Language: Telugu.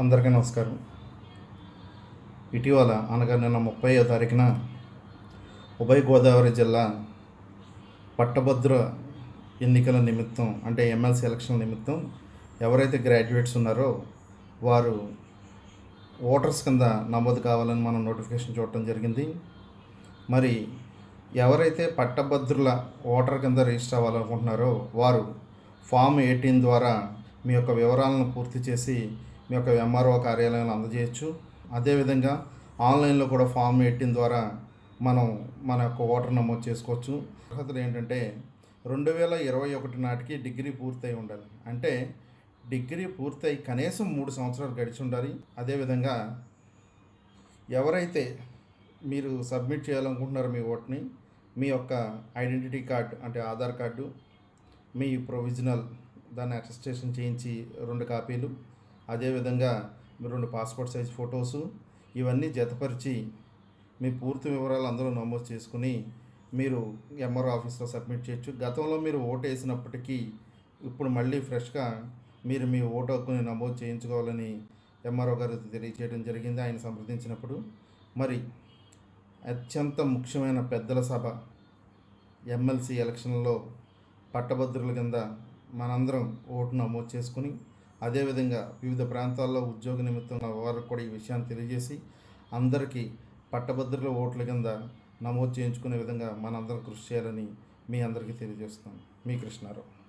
అందరికీ నమస్కారం. ఇటీవల అనగా నిన్న ముప్పైయో తారీఖున ఉభయ గోదావరి జిల్లా పట్టభద్ర ఎన్నికల నిమిత్తం అంటే ఎమ్మెల్సీ ఎలక్షన్ నిమిత్తం ఎవరైతే గ్రాడ్యుయేట్స్ ఉన్నారో వారు ఓటర్స్ కింద నమోదు కావాలని మనం నోటిఫికేషన్ చూడటం జరిగింది. మరి ఎవరైతే పట్టభద్రుల ఓటర్ కింద రిజిస్టర్ అవ్వాలనుకుంటున్నారో వారు ఫామ్ ఎయిటీన్ ద్వారా మీ యొక్క వివరాలను పూర్తి చేసి మీ యొక్క ఎంఆర్ఓ కార్యాలయంలో అందజేయచ్చు. అదేవిధంగా ఆన్లైన్లో కూడా ఫామ్ ఎయిటీన్ ద్వారా మనం మన యొక్క ఓటర్ నమోదు చేసుకోవచ్చు. అర్హతలు ఏంటంటే రెండు వేల ఇరవై ఒకటి నాటికి డిగ్రీ పూర్తయి ఉండాలి. అంటే డిగ్రీ పూర్తయి కనీసం మూడు సంవత్సరాలు గడిచి ఉండాలి. అదేవిధంగా ఎవరైతే మీరు సబ్మిట్ చేయాలనుకుంటున్నారో మీ ఓట్ని మీ యొక్క ఐడెంటిటీ కార్డు అంటే ఆధార్ కార్డు మీ ప్రొవిజనల్ దాన్ని అటెస్టేషన్ చేయించి రెండు కాపీలు అదేవిధంగా మీ రెండు పాస్పోర్ట్ సైజ్ ఫొటోసు ఇవన్నీ జతపరిచి మీ పూర్తి వివరాలు అందులో నమోదు చేసుకుని మీరు ఎంఆర్ఓ ఆఫీస్లో సబ్మిట్ చేయొచ్చు. గతంలో మీరు ఓటు వేసినప్పటికీ ఇప్పుడు మళ్ళీ ఫ్రెష్గా మీరు మీ ఓటు హక్కుని నమోదు చేయించుకోవాలని ఎంఆర్ఓ గారు తెలియజేయడం జరిగింది. ఆయన సంప్రదించినప్పుడు మరి అత్యంత ముఖ్యమైన పెద్దల సభ ఎమ్మెల్సీ ఎలక్షన్లో పట్టభద్రుల కింద మనందరం ఓటు నమోదు చేసుకుని అదేవిధంగా వివిధ ప్రాంతాల్లో ఉద్యోగ నిమిత్తం ఉన్న వారికి కూడా ఈ విషయాన్ని తెలియజేసి అందరికీ పట్టభద్రుల ఓట్ల కింద నమోదు చేయించుకునే విధంగా మనందరం కృషి చేయాలని మీ అందరికీ తెలియజేస్తున్నాను మీ కృష్ణారావు.